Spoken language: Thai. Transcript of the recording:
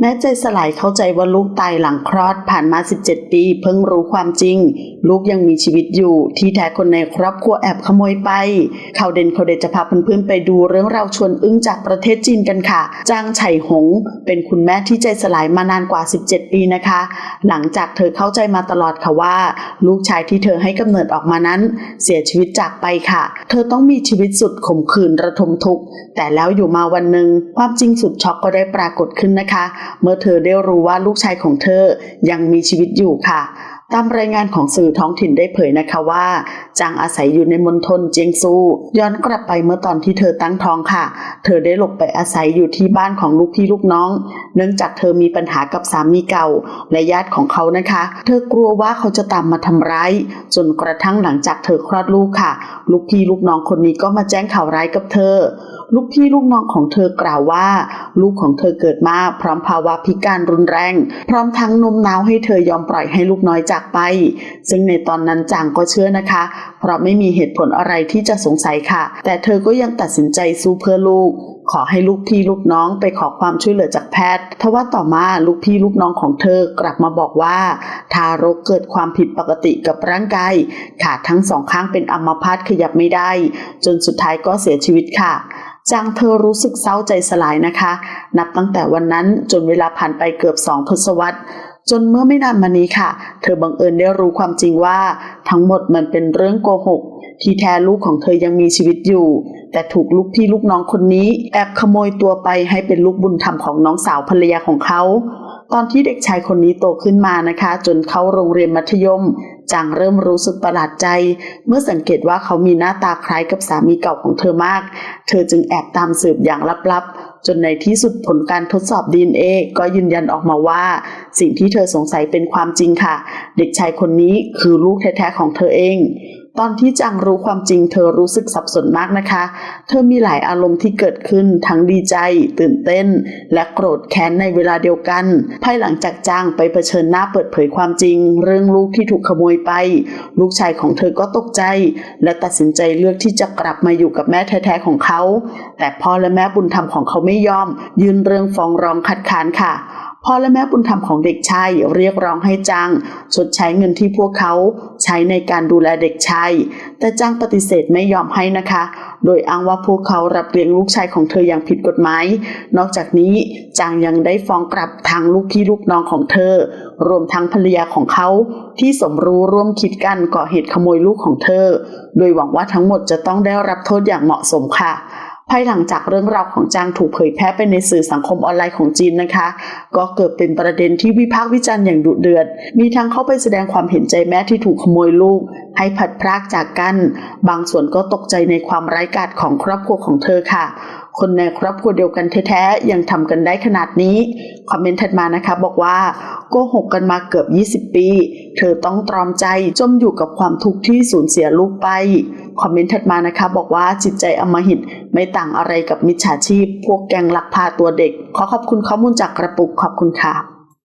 แม้ใจสลายเข้าใจว่าลูกตายหลังคลอดผ่านมา 17 ปี เพิ่งรู้ความจริง ลูกยังมีชีวิตอยู่ ที่แท้คนในครอบครัวแอบขโมยไป ข่าวเด่นข่าวเด็ดจะพาเพื่อนๆไปดูเรื่องราวชวนอึ้งจากประเทศจีนกันค่ะ จางไฉหง เป็นคุณแม่ที่ใจสลายมานานกว่า 17 ปีนะคะ หลังจากเธอเข้าใจมาตลอดค่ะว่า ลูกชายที่เธอให้กำเนิดออกมานั้น เสียชีวิตจากไปค่ะ เธอต้องมีชีวิตสุดขมขื่นระทมทุกข์แต่แล้วอยู่มาวันหนึ่งความจริงสุดช็อกก็ได้ปรากฏขึ้นนะคะเมื่อเธอได้รู้ว่าลูกชายของเธอยังมีชีวิตอยู่ค่ะ ตามรายงานของสื่อท้องถิ่นได้เผยนะคะว่า จางอาศัยอยู่ในมณฑลเจียงซู ย้อนกลับไปเมื่อตอนที่เธอตั้งท้องค่ะ เธอได้หลบไปอาศัยอยู่ที่บ้านของลูกพี่ลูกน้อง เนื่องจากเธอมีปัญหากับสามีเก่า และญาติของเขานะคะ เธอกลัวว่าเขาจะตามมาทำร้าย จนกระทั่งหลังจากเธอคลอดลูกค่ะ ลูกพี่ลูกน้องคนนี้ก็มาแจ้งข่าวร้ายกับเธอ ลูกพี่ลูกน้องของเธอกล่าวว่า ลูกของเธอเกิดมาพร้อมภาวะพิการรุนแรง พร้อมทั้งนมน้าวให้เธอยอมปล่อยให้ลูกน้อยจากไป ซึ่งในตอนนั้นจางก็เชื่อนะคะ เพราะไม่มีเหตุผลอะไรที่จะสงสัยค่ะ แต่เธอก็ยังตัดสินใจสู้เพื่อลูกขอให้ลูกพี่ลูกน้องไปขอความช่วยเหลือจากแพทย์ ทว่าต่อมาลูกพี่ลูกน้องของเธอกลับมาบอกว่า ทารกเกิดความผิดปกติกับร่างกายขาทั้งสองข้างเป็นอัมพาตขยับไม่ได้ จนสุดท้ายก็เสียชีวิตค่ะ จางเธอรู้สึกเศร้าใจสลายนะคะ นับตั้งแต่วันนั้นจนเวลาผ่านไปเกือบสองทศวรรษจนเมื่อไม่นานมานี้ค่ะ เธอบังเอิญได้รู้ความจริงว่า ทั้งหมดมันเป็นเรื่องโกหก ที่แท้ลูกของเธอยังมีชีวิตอยู่ แต่ถูกลูกพี่ลูกน้องคนนี้แอบขโมยตัวไปให้เป็นลูกบุญธรรมของน้องสาวภรรยาของเขา ตอนที่เด็กชายคนนี้โตขึ้นมานะคะ จนเข้าโรงเรียนมัธยม จางเริ่มรู้สึกประหลาดใจ เมื่อสังเกตว่าเขามีหน้าตาคล้ายกับสามีเก่าของเธอมาก เธอจึงแอบตามสืบอย่างลับๆ จนในที่สุดผลการทดสอบ DNA ก็ยืนยันออกมาว่า สิ่งที่เธอสงสัยเป็นความจริงค่ะ เด็กชายคนนี้คือลูกแท้ๆของเธอเอง ตอนที่จังรู้ความจริงเธอรู้สึกสับสนมากนะคะ เธอมีหลายอารมณ์ที่เกิดขึ้นทั้งดีใจ ตื่นเต้น และโกรธแค้นในเวลาเดียวกัน ภายหลังจากจางไปเผชิญหน้าเปิดเผยความจริง เรื่องลูกที่ถูกขโมยไป ลูกชายของเธอก็ตกใจ และตัดสินใจเลือกที่จะกลับมาอยู่กับแม่แท้ๆของเขา แต่พ่อและแม่บุญธรรมของเขาไม่ยอม ยื่นเรื่องฟ้องร้องคัดค้านค่ะ พ่อและแม่บุญธรรมของเด็กชายเรียกร้องให้จางชดใช้เงินที่พวกเขาใช้ในการดูแลเด็กชาย แต่จางปฏิเสธไม่ยอมให้นะคะ โดยอ้างว่าพวกเขารับเลี้ยงลูกชายของเธออย่างผิดกฎหมาย นอกจากนี้จางยังได้ฟ้องกลับทางลูกพี่ลูกน้องของเธอ รวมทั้งภรรยาของเขาที่สมรู้ร่วมคิดกันก่อเหตุขโมยลูกของเธอ โดยหวังว่าทั้งหมดจะต้องได้รับโทษอย่างเหมาะสมค่ะ ภายหลังจากเรื่องราวของจางถูกเผยแพร่ไปในสื่อสังคมออนไลน์ของจีนนะคะ ก็เกิดเป็นประเด็นที่วิพากษ์วิจารณ์อย่างดุเดือด มีทั้งเข้าไปแสดงความเห็นใจแม่ที่ถูกขโมยลูก ให้ผัดพรากจากกัน บางส่วนก็ตกใจในความไร้กาจของครอบครัวของเธอค่ะ คนในครอบครัวเดียวกันแท้ๆยังทำกันได้ขนาดนี้คอมเมนต์ถัดมานะคะ บอกว่าโกหกกันมาเกือบ 20 ปี เธอต้องตรอมใจจมอยู่กับความทุกข์ที่สูญเสียลูกไป คอมเมนต์ถัดมานะคะ บอกว่าจิตใจอมหิตไม่ต่างอะไรกับมิจฉาชีพ พวกแกงลักพาตัวเด็ก ขอขอบคุณข้อมูลจากกระปุกขอบคุณค่ะ